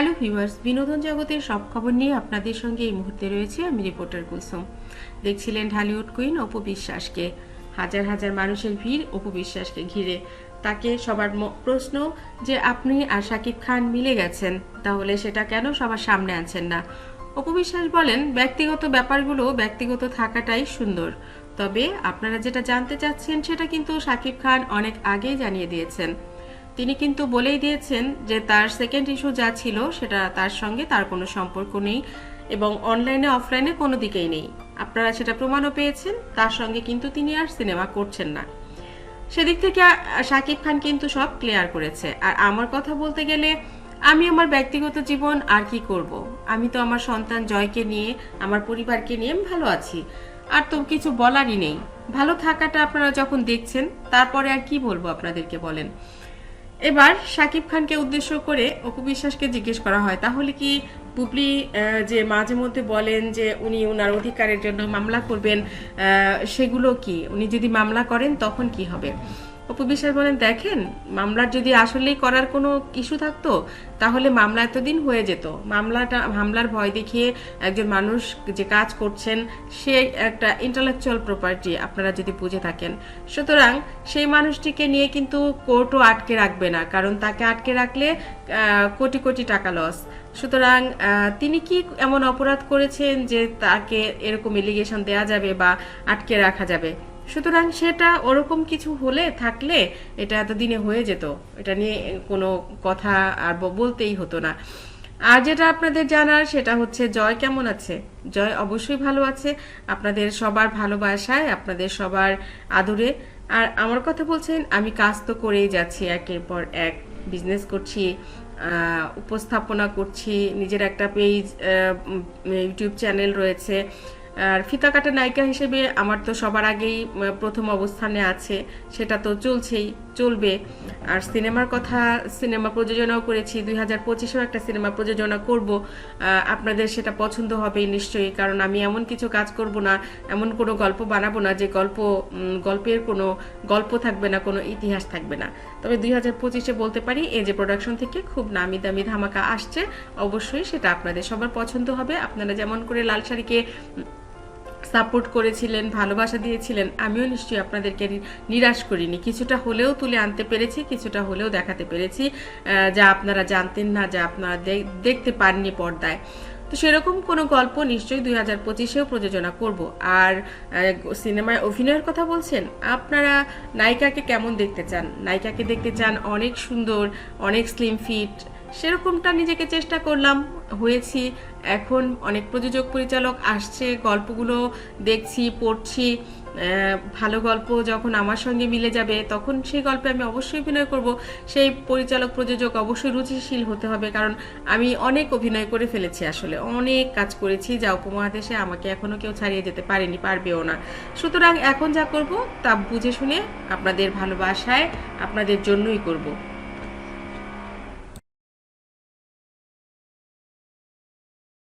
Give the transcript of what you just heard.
Hello viewers, বিনোদন জগতের সব খবর নিয়ে আপনাদের সঙ্গে এই মুহূর্তে রয়েছে আমি রিপোর্টার কুলসুম। দেখছিলেন ঢালিউড কুইন অপু বিশ্বাসকে। হাজার হাজার মানুষের ভিড় অপু বিশ্বাসকে ঘিরে। তাকে সবার প্রশ্ন যে আপনি আর শাকিব খান মিলে গেছেন, তাহলে সেটা কেন সবার সামনে আনছেন না? অপু বিশ্বাস বলেন, ব্যক্তিগত ব্যাপারগুলো ব্যক্তিগত থাকাটাই সুন্দর। তবে আপনারা যেটা জানতে চাচ্ছেন সেটা কিন্তু শাকিব খান অনেক আগেই জানিয়ে দিয়েছেন। তিনি কিন্তু বলেই দিয়েছেন যে তার সেকেন্ড ইস্যু যা ছিল, সেটা তার সঙ্গে তার কোনো সম্পর্ক নেই এবং অনলাইনে অফলাইনে কোনো দিকেই নেই। আপনারা সেটা প্রমাণও পেয়েছেন, তার সঙ্গে কিন্তু তিনি আর সিনেমা করছেন না। সেদিক থেকে শাকিব খান কিন্তু সব ক্লিয়ার করেছে। আর আমার কথা বলতে গেলে, আমি আমার ব্যক্তিগত জীবন আর কি করব? আমি তো আমার সন্তান জয়কে নিয়ে, আমার পরিবারকে নিয়ে আমি ভালো আছি। আর তো কিছু বলারই নেই। ভালো থাকাটা আপনারা যখন দেখছেন, তারপরে আর কি বলব আপনাদেরকে বলেন? এবার শাকিব খানকে উদ্দেশ্য করে অপু বিশ্বাসকে জিজ্ঞেস করা হয়, তাহলে কি পুপলি যে মাঝে মধ্যে বলেন যে উনি ওনার অধিকারের জন্য মামলা করবেন সেগুলো কি? উনি যদি মামলা করেন তখন কি হবে? অপু বিশ্বাস বলেন, দেখেন, মামলার যদি আসলেই করার কোনো ইস্যু থাকতো, তাহলে মামলা এতদিন হয়ে যেত। মামলাটা, মামলার ভয় দেখিয়ে একজন মানুষ যে কাজ করছেন, সে একটা ইন্টালেকচুয়াল প্রপার্টি আপনারা যদি বুঝে থাকেন। সুতরাং সেই মানুষটিকে নিয়ে কিন্তু কোর্টও আটকে রাখবে না, কারণ তাকে আটকে রাখলে কোটি কোটি টাকা লস সুতরাং তিনি কি এমন অপরাধ করেছেন যে তাকে এরকম এলিগেশন দেয়া যাবে বা আটকে রাখা যাবে? সুতরাং সেটা ওরকম কিছু হলে, থাকলে এটা এতদিনে হয়ে যেত। এটা নিয়ে কোনো কথা আর বলতেই হতো না। আর যেটা আপনাদের জানার, সেটা হচ্ছে জয় কেমন আছে? জয় অবশ্যই ভালো আছে। আপনাদের সবার ভালোবাসায়, আপনাদের সবার আদরে। আর আমার কথা বলছেন, আমি কাজ তো করেই যাচ্ছি, একের পর এক বিজনেস করছি উপস্থাপনা করছি, নিজের একটা পেজ ইউটিউব চ্যানেল রয়েছে। আর ফিতা কাটা নায়িকা হিসেবে আমার তো সবার আগেই প্রথম অবস্থানে আছে। সেটা তো চলছেই, চলবে। আর সিনেমার কথা, সিনেমা প্রযোজনাও করেছি। দুই হাজার পঁচিশেও একটা সিনেমা প্রযোজনা করব। আপনাদের সেটা পছন্দ হবে নিশ্চয়ই, কারণ আমি এমন কিছু কাজ করব না, এমন কোনো গল্প বানাবো না যে গল্প গল্পের কোনো গল্প থাকবে না, কোনো ইতিহাস থাকবে না। তবে দুই হাজার পঁচিশে বলতে পারি, এই যে প্রোডাকশন থেকে খুব নামি দামি ধামাকা আসছে, অবশ্যই সেটা আপনাদের সবার পছন্দ হবে। আপনারা যেমন করে লাল শাড়িকে সাপোর্ট করেছিলেন, ভালোবাসা দিয়েছিলেন, আমিও নিশ্চয়ই আপনাদেরকে নিরাশ করিনি। কিছুটা হলেও তুলে আনতে পেরেছি, কিছুটা হলেও দেখাতে পেরেছি যা আপনারা জানতেন না, যা আপনারা দেখতে পাননি পর্দায়। তো সেরকম কোনো গল্প নিশ্চয়ই দুই হাজার পঁচিশেও প্রযোজনা করব। আর সিনেমায় অভিনয়ের কথা বলছেন, আপনারা নায়িকাকে কেমন দেখতে চান? নায়িকাকে দেখতে চান অনেক সুন্দর, অনেক স্লিম ফিট সেরকমটা নিজেকে চেষ্টা করলাম, হয়েছি। এখন অনেক প্রযোজক পরিচালক আসছে, গল্পগুলো দেখছি, পড়ছি। ভালো গল্প যখন আমার সঙ্গে মিলে যাবে, তখন সেই গল্পে আমি অবশ্যই অভিনয় করব। সেই পরিচালক, প্রযোজক অবশ্যই রুচিশীল হতে হবে, কারণ আমি অনেক অভিনয় করে ফেলেছি আসলে। অনেক কাজ করেছি, যা উপমহাদেশে আমাকে এখনও কেউ ছাড়িয়ে যেতে পারেনি, পারবেও না। সুতরাং এখন যা করব, তা বুঝে শুনে আপনাদের ভালোবাসায় আপনাদের জন্যই করব।